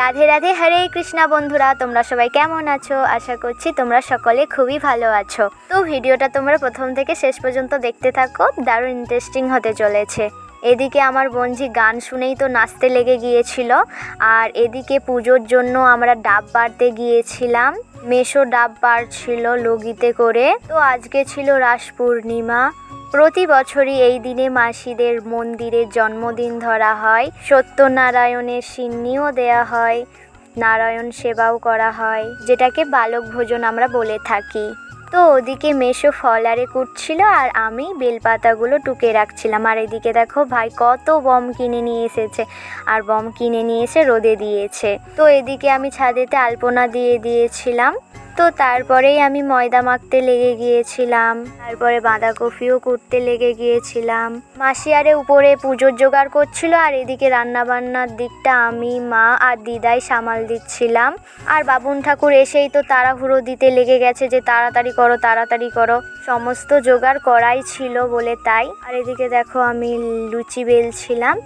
রাধে রাধে, হরে কৃষ্ণা বন্ধুরা, তোমরা সবাই কেমন আছো? আশা করছি তোমরা সকলে খুবই ভালো আছো। তো ভিডিওটা তোমরা প্রথম থেকে শেষ পর্যন্ত দেখতে থাকো, দারুণ ইন্টারেস্টিং হতে চলেছে। এদিকে আমার বঞ্জি গান শুনেই তো নাচতে লেগে গিয়েছিল, আর এদিকে পুজোর জন্য আমরা ডাব বাড়তে গিয়েছিলাম। মেশো ডাব বাড়ছিল লগিতে করে। তো আজকে ছিল রাস পূর্ণিমা। প্রতি বছরই এই দিনে মাসিদের মন্দিরে জন্মদিন ধরা হয়। সত্যনারায়ণের সিন্নিও দেয়া হয়। নারায়ণ সেবাও করা হয়, যেটাকে বালক ভোজন আমরা বলে থাকি। তো ওদিকে মেশো ফলারে কুটছিল আর আমি বেলপাতাগুলো টুকে রাখছিলাম। আর এদিকে দেখো ভাই কত বম কিনে নিয়ে এসেছে আর বম কিনে নিয়ে এসে রোদে দিয়েছে। তো এদিকে আমি ছাদেতে আলপনা দিয়ে দিয়েছিলাম। তো তারপরেই আমি ময়দা মাখতে লেগে গিয়েছিলাম। তারপরে বাঁধাকপিও করতে লেগে গিয়েছিলাম। মাসি আরে উপরে পুজোর জোগাড় করছিল আর এদিকে রান্নাবান্নার দিকটা আমি, মা আর দিদাই সামাল দিচ্ছিলাম। আর বাবুন ঠাকুর এসেই তো তাড়াহুড়ো দিতে লেগে গেছে যে তাড়াতাড়ি করো তাড়াতাড়ি করো। সমস্ত জোগাড় করাই ছিল বলে তাই। আর এদিকে দেখো আমি লুচি বেলছিলাম,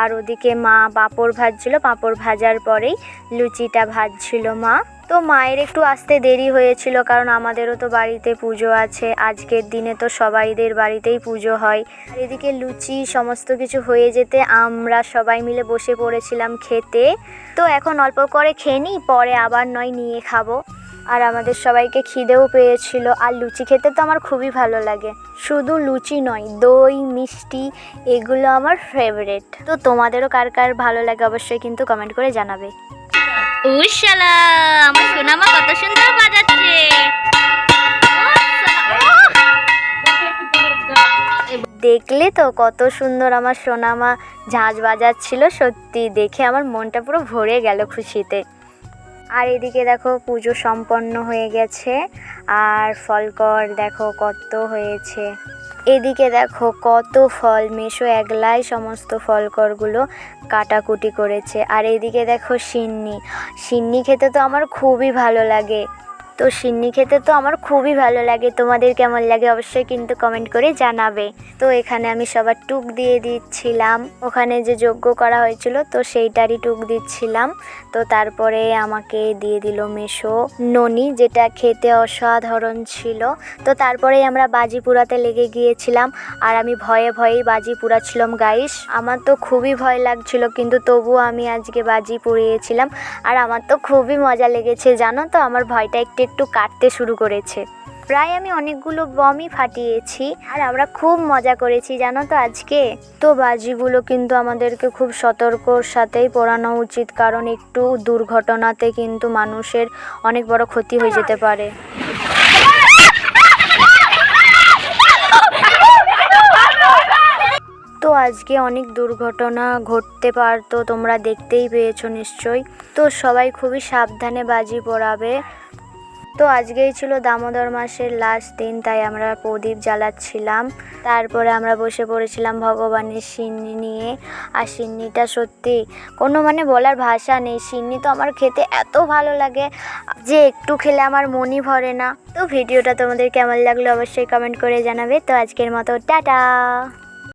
আর ওদিকে মা পাঁপড় ভাজছিল। পাঁপড় ভাজার পরেই লুচিটা ভাজছিল মা। তো মায়ের একটু আসতে দেরি হয়েছিল, কারণ আমাদেরও তো বাড়িতে পুজো আছে। আজকের দিনে তো সবাইদের বাড়িতেই পুজো হয়। আর এদিকে লুচি, সমস্ত কিছু হয়ে যেতে আমরা সবাই মিলে বসে পড়েছিলাম খেতে। তো এখন অল্প করে খেয়ে নিই, পরে আবার নয়, নিয়ে খাব। আর আমাদের সবাইকে খিদেও পেয়েছিল। আর লুচি খেতে তো আমার খুবই ভালো লাগে। শুধু লুচি নয় দই মিষ্টি এগুলো আমার ফেভারেট তো তোমাদেরও কার কার ভালো লাগে অবশ্যই কিন্তু কমেন্ট করে জানাবে। উশালা আমার সোনামা কত সুন্দর বাজাচ্ছে! দেখলে তো কত সুন্দর আমার সোনামা ঝাঁঝ বাজাচ্ছিল সত্যি দেখে আমার মনটা পুরো ভরে গেল খুশিতে। আর এদিকে দেখো পুজো সম্পন্ন হয়ে গেছে, আর ফলকর দেখো কত হয়েছে। এদিকে দেখো কত ফল, মেশো একলাই সমস্ত ফলকরগুলো কাটাকুটি করেছে। আর এদিকে দেখো সিন্নি সিন্নি খেতে তো আমার খুবই ভালো লাগে। তো সিন্নি খেতে তো আমার খুবই ভালো লাগে। তোমাদের কেমন লাগে অবশ্যই কিন্তু কমেন্ট করে জানাবে। তো এখানে আমি সবার টুক দিয়ে দিচ্ছিলাম। ওখানে যে যজ্ঞ করা হয়েছিল তো সেইটারই টুক দিচ্ছিলাম। তো তারপরে আমাকে দিয়ে দিল মেশো ননি, যেটা খেতে অসাধারণ ছিল। তো তারপরেই আমরা বাজি পুরাতে লেগে গিয়েছিলাম। আর আমি ভয়ে ভয়েই বাজি পুরাচ্ছিলাম গাইস আমার তো খুবই ভয় লাগছিল, কিন্তু তবুও আমি আজকে বাজি পুড়িয়েছিলাম আর আমার তো খুবই মজা লেগেছে, জানো তো? আমার ভয়টা একটু একটু কাটতে শুরু করেছে। প্রায় আমি অনেকগুলো বমই ফাটিয়েছি আর আমরা খুব মজা করেছি, জানো তো আজকে? তো বাজিগুলো কিন্তু আমাদেরকে খুব সতর্কর সাথেই পড়ানো উচিত, কারণ একটু দুর্ঘটনাতে কিন্তু মানুষের অনেক বড় ক্ষতি হয়ে যেতে পারে। তো আজকে অনেক দুর্ঘটনা ঘটতে পারতো তোমরা দেখতেই পেয়েছ নিশ্চয়ই। তো সবাই খুবই সাবধানে বাজি পড়াবে। তো আজকেই ছিল দামোদর মাসের লাস্ট দিন, তাই আমরা প্রদীপ জ্বালাচ্ছিলাম। তারপরে আমরা বসে পড়েছিলাম ভগবানের সিন্নি নিয়ে। আর সিন্নিটা সত্যি কোনো মানে বলার ভাষা নেই। সিন্নি তো আমার খেতে এত ভালো লাগে যে একটু খেলে আমার মনই ভরে না। তো ভিডিওটা তোমাদের কেমন লাগল অবশ্যই কমেন্ট করে জানাবে। তো আজকের মতো, টাটা!